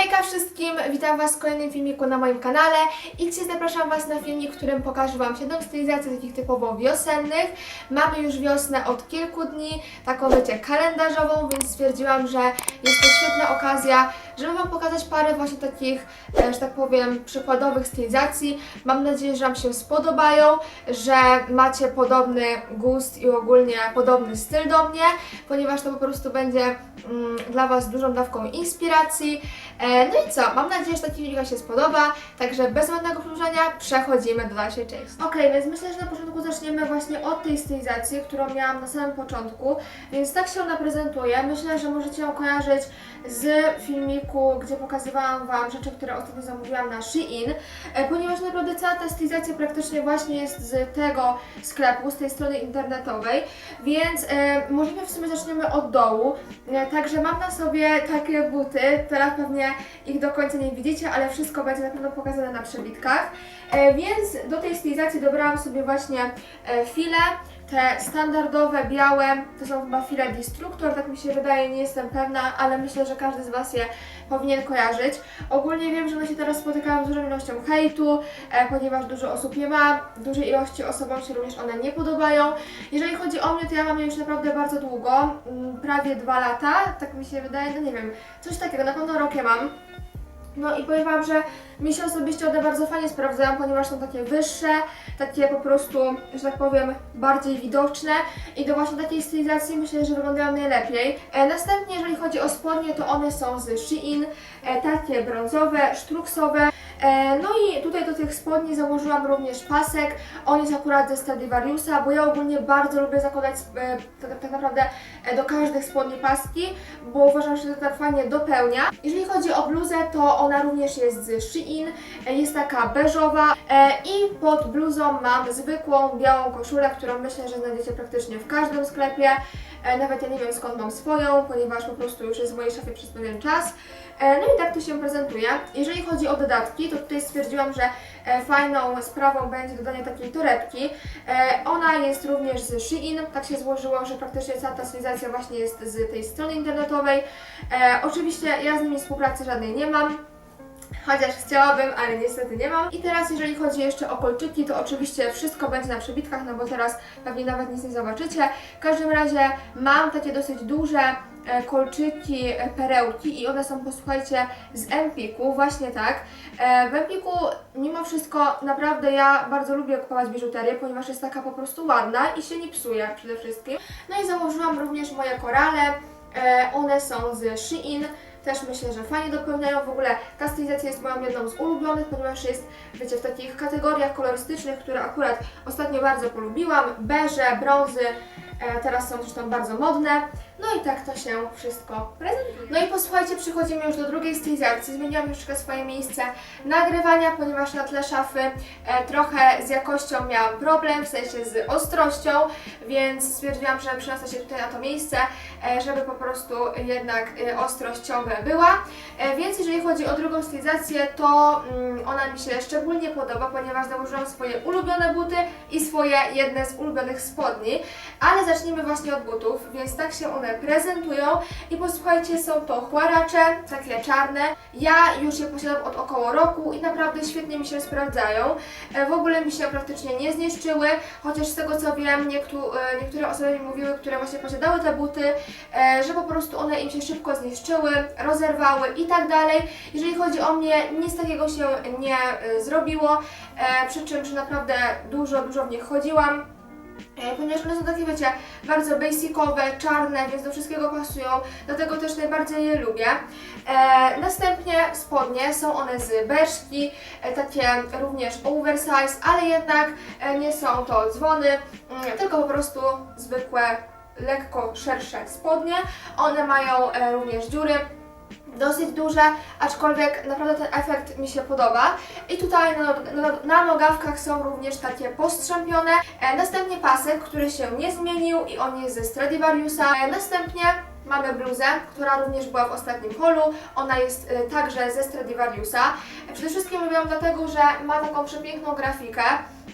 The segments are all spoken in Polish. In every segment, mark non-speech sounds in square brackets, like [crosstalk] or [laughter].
Hejka wszystkim, witam Was w kolejnym filmiku na moim kanale i dzisiaj zapraszam Was na filmik, w którym pokażę Wam 7 stylizacji takich typowo wiosennych. Mamy już wiosnę od kilku dni, taką wiecie, kalendarzową, więc stwierdziłam, że jest to świetna okazja, żeby Wam pokazać parę właśnie takich, e, że tak powiem, przykładowych stylizacji. Mam nadzieję, że Wam się spodobają, że macie podobny gust i ogólnie podobny styl do mnie, ponieważ to po prostu będzie mm, dla Was dużą dawką inspiracji. E, no i co? Mam nadzieję, że taki filmik Wam się spodoba, także bez zbędnego przedłużania przechodzimy do dalszej części. Okej, więc myślę, że na początku zaczniemy właśnie od tej stylizacji, którą miałam na samym początku, więc tak się ona prezentuje. Myślę, że możecie ją kojarzyć z filmiku, gdzie pokazywałam Wam rzeczy, które ostatnio zamówiłam na Shein, e, ponieważ naprawdę cała ta stylizacja praktycznie właśnie jest z tego sklepu, z tej strony internetowej, więc e, możliwe w sumie zaczniemy od dołu. E, także mam na sobie takie buty, teraz pewnie ich do końca nie widzicie, ale wszystko będzie na pewno pokazane na przebitkach. E, więc do tej stylizacji dobrałam sobie właśnie e, file, te standardowe, białe, to są chyba file Destructor, tak mi się wydaje, nie jestem pewna, ale myślę, że każdy z Was je powinien kojarzyć. Ogólnie wiem, że one się teraz spotykają z dużą ilością hejtu, e, ponieważ dużo osób je ma, dużej ilości osobom się również one nie podobają. Jeżeli chodzi o mnie, to ja mam je już naprawdę bardzo długo, mm, prawie dwa lata, tak mi się wydaje, no nie wiem, coś takiego, na pewno rok mam. No i powiem Wam, że mi się osobiście one bardzo fajnie sprawdzają, ponieważ są takie wyższe, takie po prostu, że tak powiem, bardziej widoczne i do właśnie takiej stylizacji myślę, że wyglądają najlepiej. E, następnie, jeżeli chodzi o spodnie, to one są z Shein, e, takie brązowe, sztruksowe. E, no i tutaj do tych spodni założyłam również pasek, on jest akurat ze Stradivariusa, bo ja ogólnie bardzo lubię zakładać e, tak, tak naprawdę e, do każdych spodni paski, bo uważam, że to tak fajnie dopełnia. Jeżeli chodzi o bluzę, to ona również jest z Shein, jest taka beżowa i pod bluzą mam zwykłą białą koszulę, którą myślę, że znajdziecie praktycznie w każdym sklepie. Nawet ja nie wiem skąd mam swoją, ponieważ po prostu już jest w mojej szafie przez pewien czas. E, No i tak to się prezentuje. Jeżeli chodzi o dodatki, to tutaj stwierdziłam, że e, fajną sprawą będzie dodanie takiej torebki. E, Ona jest również z Shein, tak się złożyło, że praktycznie cała ta stylizacja właśnie jest z tej strony internetowej. Oczywiście ja z nimi współpracy żadnej nie mam. Chociaż chciałabym, ale niestety nie mam. I teraz jeżeli chodzi jeszcze o kolczyki, to oczywiście wszystko będzie na przebitkach, no bo teraz pewnie nawet nic nie zobaczycie. W każdym razie mam takie dosyć duże kolczyki, e, perełki i one są, posłuchajcie, z Empiku, właśnie tak. E, W Empiku mimo wszystko naprawdę ja bardzo lubię kupować biżuterię, ponieważ jest taka po prostu ładna i się nie psuje przede wszystkim. No i założyłam również moje korale, E, one są z Shein, też myślę, że fajnie dopełniają. W ogóle ta stylizacja jest moją jedną z ulubionych, ponieważ jest, wiecie, w takich kategoriach kolorystycznych, które akurat ostatnio bardzo polubiłam. Beże, brązy, e, teraz są zresztą bardzo modne. No i tak to się wszystko prezentuje. No i posłuchajcie, przechodzimy już do drugiej stylizacji. Zmieniłam troszeczkę swoje miejsce nagrywania, ponieważ na tle szafy e, trochę z jakością miałam problem, w sensie z ostrością, więc stwierdziłam, że przeniosę się tutaj na to miejsce, e, żeby po prostu jednak e, ostrość ciągle była. E, Więc jeżeli chodzi o drugą stylizację, to mm, ona mi się szczególnie podoba, ponieważ założyłam swoje ulubione buty i swoje jedne z ulubionych spodni. Ale zacznijmy właśnie od butów, więc tak się one prezentują. I posłuchajcie, są to chłaracze, takie czarne. Ja już je posiadam od około roku i naprawdę świetnie mi się sprawdzają. E, W ogóle mi się praktycznie nie zniszczyły, chociaż z tego co wiem, e, niektóre osoby mi mówiły, które właśnie posiadały te buty, e, że po prostu one im się szybko zniszczyły, rozerwały i tak dalej. Jeżeli chodzi o mnie, nic takiego się nie zrobiło, przy czym, że naprawdę dużo, dużo w nich chodziłam. E, Ponieważ one są takie, wiecie, bardzo basicowe, czarne, więc do wszystkiego pasują, dlatego też najbardziej je lubię. E, następnie spodnie, są one z beszki, e, takie również oversize, ale jednak e, nie są to dzwony, mm, tylko po prostu zwykłe, lekko szersze spodnie. One mają e, również dziury, dosyć duże, aczkolwiek naprawdę ten efekt mi się podoba. I tutaj na, nogawkach są również takie postrzępione. E, następnie pasek, który się nie zmienił i on jest ze Stradivariusa. E, następnie mamy bluzę, która również była w ostatnim holu. Ona jest e, także ze Stradivariusa. Przede wszystkim lubię ją dlatego, że ma taką przepiękną grafikę.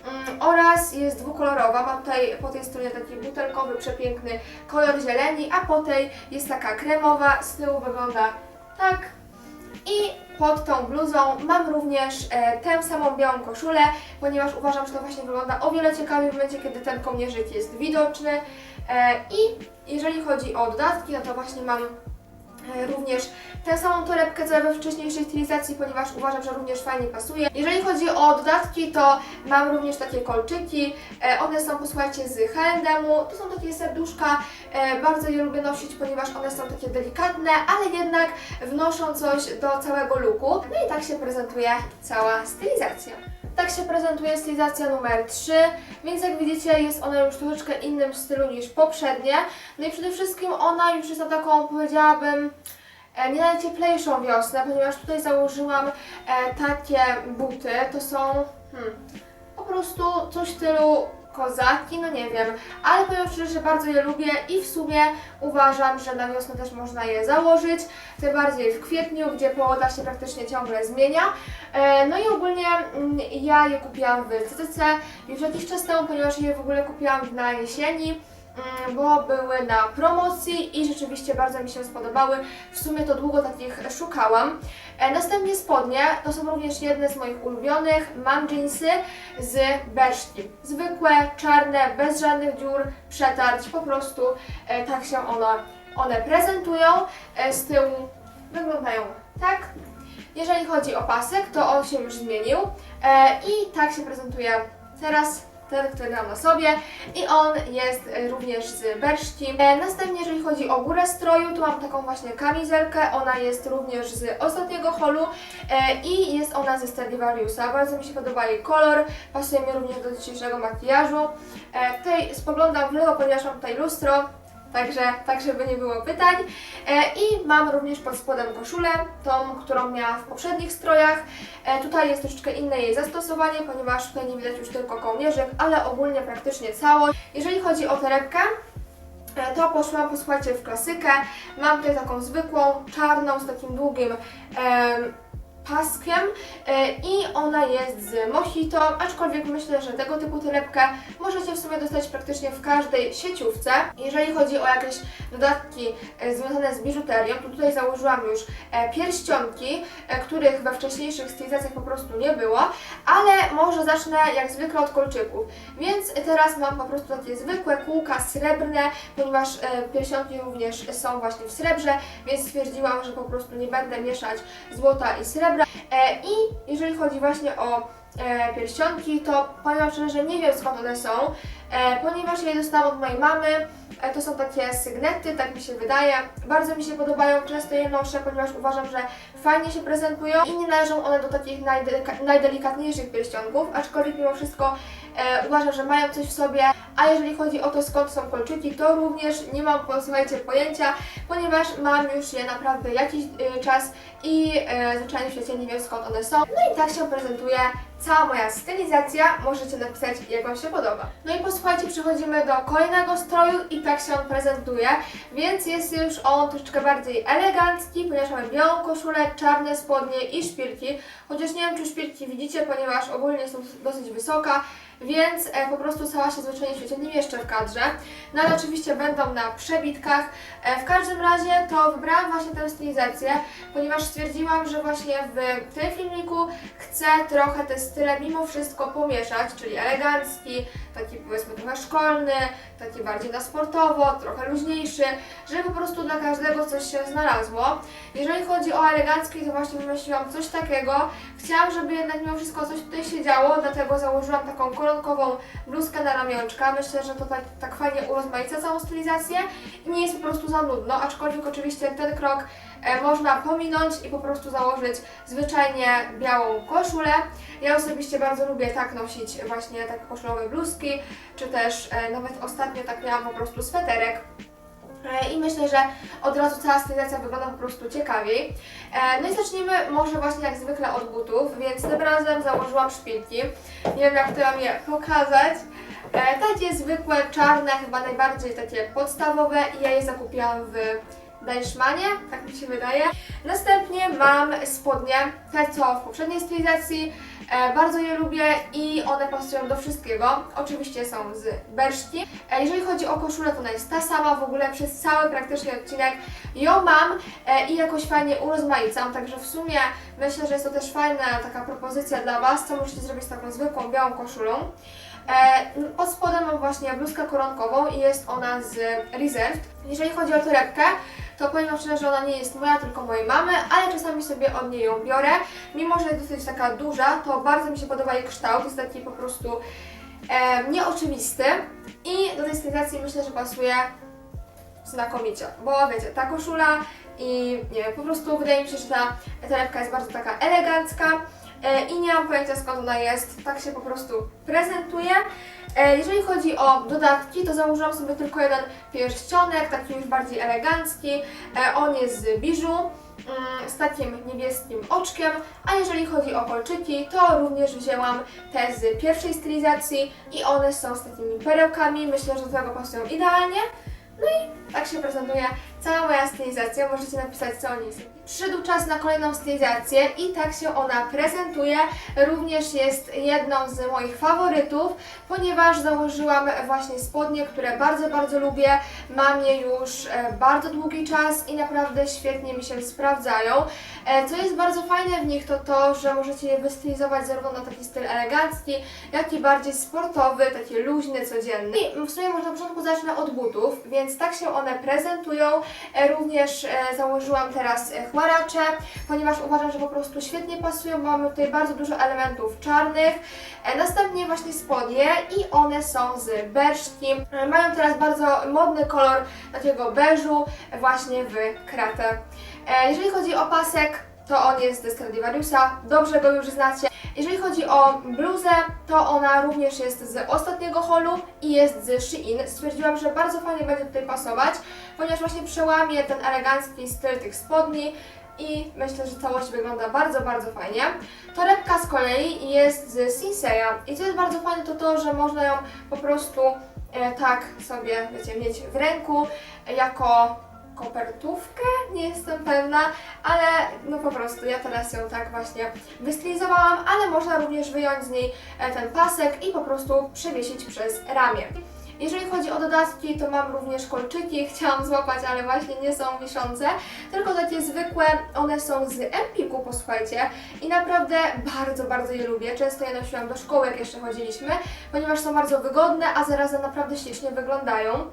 Mm, oraz jest dwukolorowa. Ma tutaj po tej stronie taki butelkowy, przepiękny kolor zieleni, a po tej jest taka kremowa, z tyłu wygląda tak. I pod tą bluzą mam również e, tę samą białą koszulę, ponieważ uważam, że to właśnie wygląda o wiele ciekawiej w momencie, kiedy ten kołnierzyk jest widoczny. E, I jeżeli chodzi o dodatki, no to właśnie mam również tę samą torebkę co we wcześniejszej stylizacji, ponieważ uważam, że również fajnie pasuje. Jeżeli chodzi o dodatki, to mam również takie kolczyki. E, one są, posłuchajcie, z H&M-u. To są takie serduszka. E, bardzo je lubię nosić, ponieważ one są takie delikatne, ale jednak wnoszą coś do całego looku. No i tak się prezentuje cała stylizacja. Tak się prezentuje stylizacja numer 3, więc jak widzicie jest ona już troszeczkę innym stylu niż poprzednie. No i przede wszystkim ona już jest na taką, powiedziałabym, e, nie najcieplejszą wiosnę, ponieważ tutaj założyłam e, takie buty, to są hmm, po prostu coś w stylu kozaki, no nie wiem, ale powiem szczerze, że bardzo je lubię i w sumie uważam, że na wiosnę też można je założyć, tym bardziej w kwietniu, gdzie pogoda się praktycznie ciągle zmienia. E, No i ogólnie mm, ja je kupiłam w CCC już jakiś czas temu, ponieważ je w ogóle kupiłam na jesieni bo były na promocji i rzeczywiście bardzo mi się spodobały. W sumie to długo takich szukałam. E, Następnie spodnie, to są również jedne z moich ulubionych. Mam jeansy z beszki. Zwykłe, czarne, bez żadnych dziur, przetarć, po prostu e, tak się one, one prezentują. E, Z tyłu wyglądają tak. Jeżeli chodzi o pasek, to on się już zmienił i tak się prezentuje teraz ten, który mam na sobie i on jest e, również z berszki. E, następnie jeżeli chodzi o górę stroju, tu mam taką właśnie kamizelkę, ona jest również z ostatniego holu e, i jest ona ze Stradivariusa. Bardzo mi się podoba jej kolor, pasuje mi również do dzisiejszego makijażu. Tutaj spoglądam w lewo, ponieważ mam tutaj lustro, Także, tak żeby nie było pytań. E, I mam również pod spodem koszulę, tą, którą miałam w poprzednich strojach. E, tutaj jest troszeczkę inne jej zastosowanie, ponieważ tutaj nie widać już tylko kołnierzyk, ale ogólnie praktycznie całość. Jeżeli chodzi o torebkę, e, to poszłam, posłuchajcie, w klasykę. Mam tutaj taką zwykłą, czarną, z takim długim paskiem e, i ona jest z mojito, aczkolwiek myślę, że tego typu torebkę możecie w sumie dostać praktycznie w każdej sieciówce. Jeżeli chodzi o jakieś dodatki e, związane z biżuterią, to tutaj założyłam już e, pierścionki, których we wcześniejszych stylizacjach po prostu nie było, ale może zacznę jak zwykle od kolczyków. Więc teraz mam po prostu takie zwykłe kółka srebrne, ponieważ pierścionki również są właśnie w srebrze, więc stwierdziłam, że po prostu nie będę mieszać złota i srebra. E, I jeżeli chodzi właśnie o e, pierścionki, to powiem szczerze, że nie wiem skąd one są, e, ponieważ je dostałam od mojej mamy. E, to są takie sygnety, tak mi się wydaje. Bardzo mi się podobają, często je noszę, ponieważ uważam, że fajnie się prezentują i nie należą one do takich najdelika- najdelikatniejszych pierścionków, aczkolwiek mimo wszystko e, uważam, że mają coś w sobie. A jeżeli chodzi o to skąd są kolczyki, to również nie mam, posłuchajcie, pojęcia, ponieważ mam już je naprawdę jakiś e, czas i e, zwyczajnie w świecie nie wiem skąd one są. No i tak się prezentuje cała moja stylizacja. Możecie napisać jak Wam się podoba. No i posłuchajcie, przechodzimy do kolejnego stroju i tak się on prezentuje, więc jest już on troszeczkę bardziej elegancki, ponieważ mamy białą koszulę, czarne spodnie i szpilki. Chociaż nie wiem, czy szpilki widzicie, ponieważ ogólnie są dosyć wysoka, więc e, po prostu cała się zwyczajnie w świecie nie mieszczę w kadrze. No ale oczywiście będą na przebitkach. E, w każdym razie to wybrałam właśnie tę stylizację, ponieważ stwierdziłam, że właśnie w tym filmiku chcę trochę te style mimo wszystko pomieszać, czyli elegancki, taki powiedzmy trochę szkolny, taki bardziej na sportowo, trochę luźniejszy, żeby po prostu dla każdego coś się znalazło. Jeżeli chodzi o elegancki, to właśnie wymyśliłam coś takiego. Chciałam, żeby jednak mimo wszystko coś tutaj się działo, dlatego założyłam taką koronkową bluzkę na ramionczka. Myślę, że to tak, tak fajnie urozmaica całą stylizację i nie jest po prostu za nudno, aczkolwiek oczywiście ten krok można pominąć i po prostu założyć zwyczajnie białą koszulę. Ja osobiście bardzo lubię tak nosić właśnie takie koszulowe bluzki, czy też e, nawet ostatnio tak miałam po prostu sweterek. E, I myślę, że od razu cała stylizacja wygląda po prostu ciekawiej. E, No i zacznijmy może właśnie jak zwykle od butów, więc tym razem założyłam szpilki. Nie wiem jak to Wam je pokazać. E, Takie zwykłe, czarne, chyba najbardziej takie podstawowe i ja je zakupiłam w Deichmanie, tak mi się wydaje. Następnie mam spodnie, te co w poprzedniej stylizacji. E, bardzo je lubię i one pasują do wszystkiego. Oczywiście są z berszki. E, jeżeli chodzi o koszulę, to ona jest ta sama w ogóle przez cały praktycznie odcinek. Ją mam e, i jakoś fajnie urozmaicam, także w sumie myślę, że jest to też fajna taka propozycja dla Was, co możecie zrobić z taką zwykłą białą koszulą. E, pod spodem mam właśnie bluzkę koronkową i jest ona z Reserved. Jeżeli chodzi o torebkę, to powiem Wam szczerze, że ona nie jest moja, tylko mojej mamy, ale czasami sobie od niej ją biorę. Mimo, że jest dosyć taka duża, to bardzo mi się podoba jej kształt, jest taki po prostu e, nieoczywisty i do tej stylizacji myślę, że pasuje znakomicie, bo wiecie, ta koszula i nie wiem, po prostu wydaje mi się, że ta torebka jest bardzo taka elegancka e, i nie mam pojęcia skąd ona jest, tak się po prostu prezentuje. E, jeżeli chodzi o dodatki, to założyłam sobie tylko jeden pierścionek, taki już bardziej elegancki, e, on jest z biżu mm, z takim niebieskim oczkiem, a jeżeli chodzi o kolczyki, to również wzięłam te z pierwszej stylizacji i one są z takimi perełkami, myślę, że do tego pasują idealnie. No i tak się prezentuje cała moja stylizacja. Możecie napisać, co o niej. Przyszedł czas na kolejną stylizację i tak się ona prezentuje. Również jest jedną z moich faworytów, ponieważ założyłam właśnie spodnie, które bardzo, bardzo lubię. Mam je już e, bardzo długi czas i naprawdę świetnie mi się sprawdzają. E, Co jest bardzo fajne w nich to to, że możecie je wystylizować zarówno na taki styl elegancki, jak i bardziej sportowy, taki luźny, codzienny. I w sumie może na początku zacznę od butów, więc tak się one prezentują. E, Również e, założyłam teraz e, chmaracze, ponieważ uważam, że po prostu świetnie pasują, mamy tutaj bardzo dużo elementów czarnych. Następnie właśnie spodnie i one są z berszki. Mają teraz bardzo modny kolor takiego beżu właśnie w kratę. Jeżeli chodzi o pasek, to on jest ze Stradivariusa, dobrze go już znacie. Jeżeli chodzi o bluzę, to ona również jest z ostatniego holu i jest z Shein. Stwierdziłam, że bardzo fajnie będzie tutaj pasować, ponieważ właśnie przełamie ten elegancki styl tych spodni i myślę, że całość wygląda bardzo, bardzo fajnie. Torebka z kolei jest z Sinseya i co jest bardzo fajne to to, że można ją po prostu e, tak sobie, wiecie, mieć w ręku jako kopertówkę, nie jestem pewna, ale no po prostu ja teraz ją tak właśnie wystylizowałam, ale można również wyjąć z niej e, ten pasek i po prostu przewiesić przez ramię. Jeżeli chodzi o dodatki, to mam również kolczyki, [laughs] chciałam złapać, ale właśnie nie są wiszące, tylko takie zwykłe, one są z Empiku, posłuchajcie, i naprawdę bardzo, bardzo je lubię. Często je nosiłam do szkoły, jak jeszcze chodziliśmy, ponieważ są bardzo wygodne, a zarazem naprawdę ślicznie wyglądają.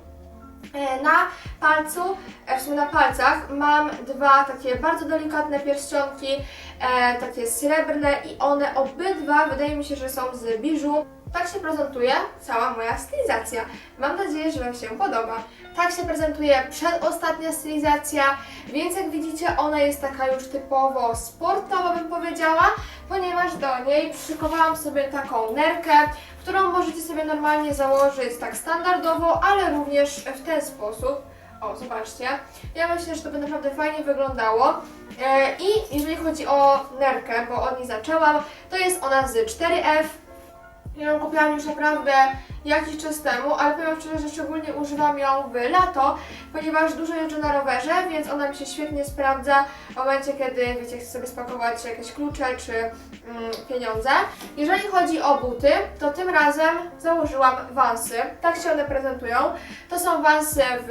E, Na palcu, e, w sumie na palcach mam dwa takie bardzo delikatne pierścionki, e, takie srebrne i one obydwa wydaje mi się, że są z biżu. Tak się prezentuje cała moja stylizacja. Mam nadzieję, że Wam się podoba. Tak się prezentuje przedostatnia stylizacja, więc jak widzicie ona jest taka już typowo sportowa bym powiedziała, ponieważ do niej przykowałam sobie taką nerkę, którą możecie sobie normalnie założyć tak standardowo, ale również w ten sposób. O, zobaczcie. Ja myślę, że to by naprawdę fajnie wyglądało. E, I jeżeli chodzi o nerkę, bo od niej zaczęłam, to jest ona z 4F. Ja ją kupiłam już naprawdę jakiś czas temu, ale powiem szczerze, że szczególnie używam ją w lato, ponieważ dużo jeżdżę na rowerze, więc ona mi się świetnie sprawdza w momencie, kiedy, wiecie, chcę sobie spakować jakieś klucze czy mm, pieniądze. Jeżeli chodzi o buty, to tym razem założyłam wansy. Tak się one prezentują. To są wansy w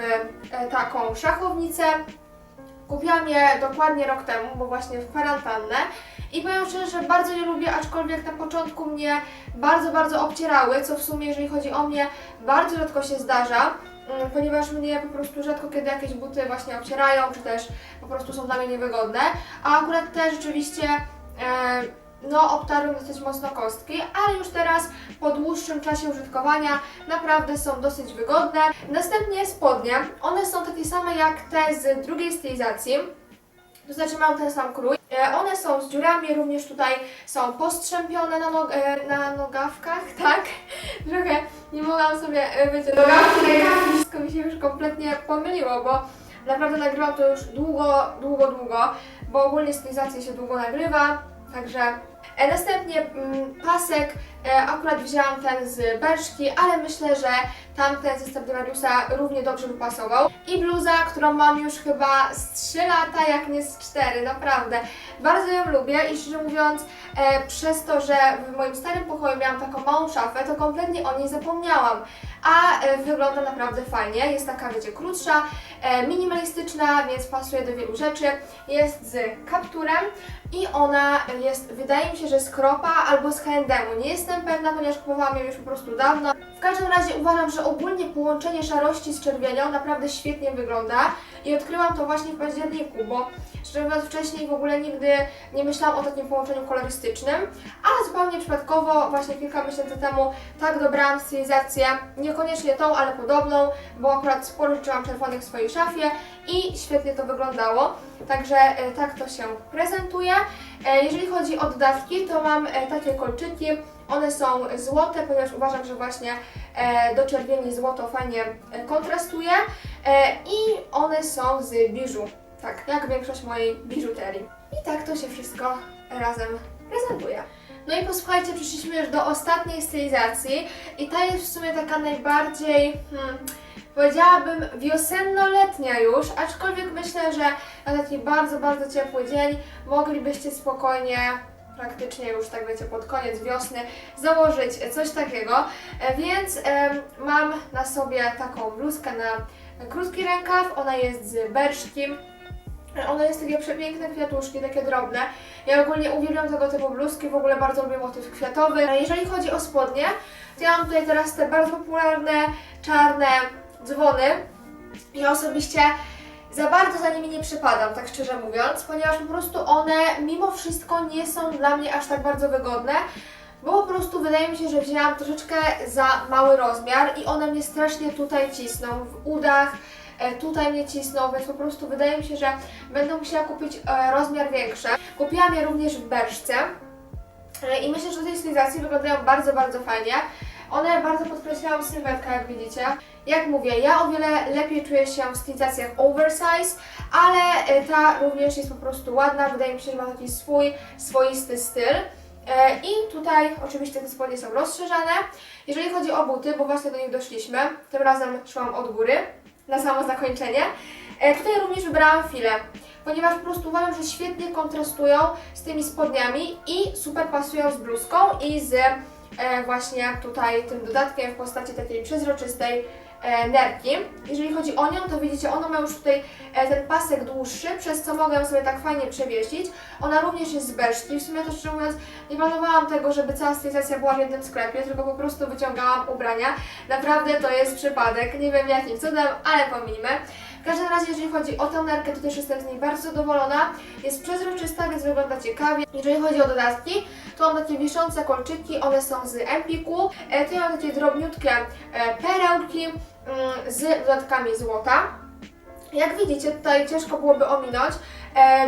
e, taką szachownicę. Kupiłam je dokładnie rok temu, bo właśnie w kwarantannę. I powiem szczerze, że bardzo je lubię, aczkolwiek na początku mnie bardzo, bardzo obcierały, co w sumie, jeżeli chodzi o mnie, bardzo rzadko się zdarza, mm, ponieważ mnie po prostu rzadko kiedy jakieś buty właśnie obcierają, czy też po prostu są dla mnie niewygodne. A akurat te rzeczywiście, e, no, obtarły dosyć mocno kostki, ale już teraz po dłuższym czasie użytkowania naprawdę są dosyć wygodne. Następnie spodnie, one są takie same jak te z drugiej stylizacji. To znaczy mam ten sam krój. E, One są z dziurami, również tutaj są postrzępione na, nog- e, na nogawkach, [laughs] tak? Trochę nie mogłam sobie, e, wiecie, nogawki, rękawki, wszystko mi się już kompletnie pomyliło, bo naprawdę nagrywam to już długo, długo, długo, bo ogólnie stylizację się długo nagrywa, także Następnie mm, pasek, e, akurat wzięłam ten z Berszki, ale myślę, że tamten ze Stradivariusa równie dobrze by pasował. I bluza, którą mam już chyba z 3 lata, jak nie z 4, naprawdę. Bardzo ją lubię i szczerze mówiąc, e, przez to, że w moim starym pokoju miałam taką małą szafę, to kompletnie o niej zapomniałam. A e, wygląda naprawdę fajnie, jest taka, wiecie, krótsza, e, minimalistyczna, więc pasuje do wielu rzeczy. Jest z kapturem i ona jest, wydaje mi się, że z Kropa albo z H&M-u. Nie jestem pewna, ponieważ kupowałam ją już po prostu dawno. W każdym razie uważam, że ogólnie połączenie szarości z czerwienią naprawdę świetnie wygląda i odkryłam to właśnie w październiku, bo szczerze mówiąc wcześniej w ogóle nigdy nie myślałam o takim połączeniu kolorystycznym, ale zupełnie przypadkowo właśnie kilka miesięcy temu tak dobrałam stylizację, niekoniecznie tą, ale podobną, bo akurat sporo rzeczy mam czerwonych w swojej szafie i świetnie to wyglądało. Także e, tak to się prezentuje. E, Jeżeli chodzi o dodatki, to mam e, takie kolczyki. One są złote, ponieważ uważam, że właśnie e, do czerwieni złoto fajnie e, kontrastuje. E, I one są z biżu. Tak, jak większość mojej biżuterii. I tak to się wszystko razem prezentuje. No i posłuchajcie, przyszliśmy już do ostatniej stylizacji i ta jest w sumie taka najbardziej, hmm, powiedziałabym wiosenno-letnia już, aczkolwiek myślę, że na taki bardzo, bardzo ciepły dzień moglibyście spokojnie praktycznie już tak wiecie pod koniec wiosny założyć coś takiego, E, więc mam na sobie taką bluzkę na krótki rękaw, ona jest z berszkim, one jest takie przepiękne kwiatuszki, takie drobne. Ja ogólnie uwielbiam tego typu bluzki, w ogóle bardzo lubię motyw kwiatowy. A jeżeli chodzi o spodnie, to ja mam tutaj teraz te bardzo popularne czarne dzwony. Ja osobiście za bardzo za nimi nie przypadam, tak szczerze mówiąc, ponieważ po prostu one mimo wszystko nie są dla mnie aż tak bardzo wygodne. Bo po prostu wydaje mi się, że wzięłam troszeczkę za mały rozmiar i one mnie strasznie tutaj cisną w udach, e, tutaj mnie cisną, więc po prostu wydaje mi się, że będę musiała kupić e, rozmiar większy. Kupiłam je również w Berszce e, i myślę, że do tej stylizacji wyglądają bardzo, bardzo fajnie. One bardzo podkreślają sylwetkę, jak widzicie. Jak mówię, ja o wiele lepiej czuję się w stylizacjach oversize, ale e, ta również jest po prostu ładna. Wydaje mi się, że ma taki swój, swoisty styl. E, I tutaj oczywiście te spodnie są rozszerzane. Jeżeli chodzi o buty, bo właśnie do nich doszliśmy, tym razem szłam od góry na samo zakończenie. E, Tutaj również wybrałam file, ponieważ po prostu uważam, że świetnie kontrastują z tymi spodniami i super pasują z bluzką i z właśnie tutaj tym dodatkiem w postaci takiej przezroczystej e, nerki. Jeżeli chodzi o nią, to widzicie, ona ma już tutaj e, ten pasek dłuższy, przez co mogę sobie tak fajnie przewiesić. Ona również jest z beszki. W sumie to szczerze mówiąc nie planowałam tego, żeby cała stylizacja była w jednym sklepie, tylko po prostu wyciągałam ubrania. Naprawdę to jest przypadek, nie wiem jakim cudem, ale pomijmy. W każdym razie, jeżeli chodzi o tę nerkę, to też jestem z niej bardzo zadowolona. Jest przezroczysta, więc wygląda ciekawie. Jeżeli chodzi o dodatki, to mam takie wiszące kolczyki, one są z Empiku. E, tu mam takie drobniutkie e, perełki mm, z dodatkami złota. Jak widzicie, tutaj ciężko byłoby ominąć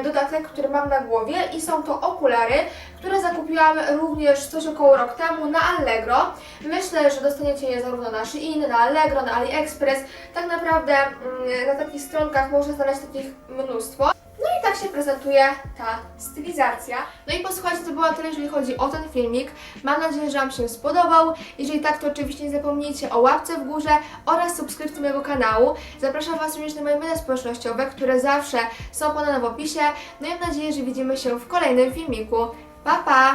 dodatek, który mam na głowie i są to okulary, które zakupiłam również coś około rok temu na Allegro. Myślę, że dostaniecie je zarówno na Shein, na Allegro, na AliExpress. Tak naprawdę mm, na takich stronkach można znaleźć takich mnóstwo. Tak się prezentuje ta stylizacja. No i posłuchajcie, to było tyle, jeżeli chodzi o ten filmik. Mam nadzieję, że Wam się spodobał. Jeżeli tak, to oczywiście nie zapomnijcie o łapce w górze oraz subskrypcji mojego kanału. Zapraszam Was również na moje media społecznościowe, które zawsze są podane w opisie. No i mam nadzieję, że widzimy się w kolejnym filmiku. Pa, pa!